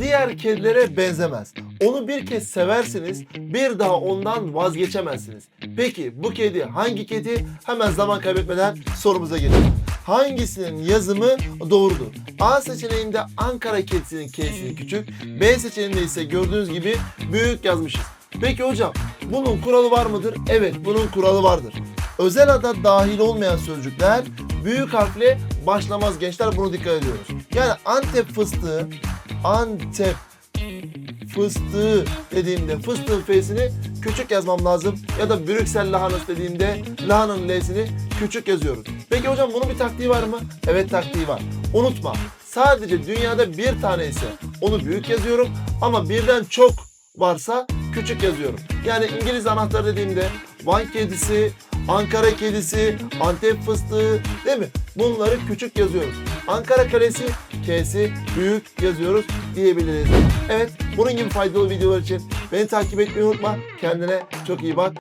diğer kedilere benzemez. Onu bir kez seversiniz, bir daha ondan vazgeçemezsiniz. Peki bu kedi hangi kedi? Hemen zaman kaybetmeden sorumuza gelelim. Hangisinin yazımı doğrudur? A seçeneğinde Ankara kedisinin K'sini küçük, B seçeneğinde ise gördüğünüz gibi büyük yazmışız. Peki hocam bunun kuralı var mıdır? Evet bunun kuralı vardır. Özel ada dahil olmayan sözcükler büyük harfle başlamaz gençler bunu dikkat ediyoruz. Yani Antep fıstığı, Antep fıstığı dediğimde fıstığın F'sini küçük yazmam lazım. Ya da Brüksel lahanası dediğimde lahananın L'sini küçük yazıyoruz. Peki hocam bunun bir taktiği var mı? Evet taktiği var. Unutma sadece dünyada bir tane ise onu büyük yazıyorum ama birden çok varsa küçük yazıyorum. Yani İngiliz anahtar dediğimde Van kedisi, Ankara kedisi, Antep fıstığı değil mi? Bunları küçük yazıyoruz. Ankara kalesi, K'si büyük yazıyoruz diyebiliriz. Evet bunun gibi faydalı videolar için beni takip etmeyi unutma. Kendine çok iyi bak.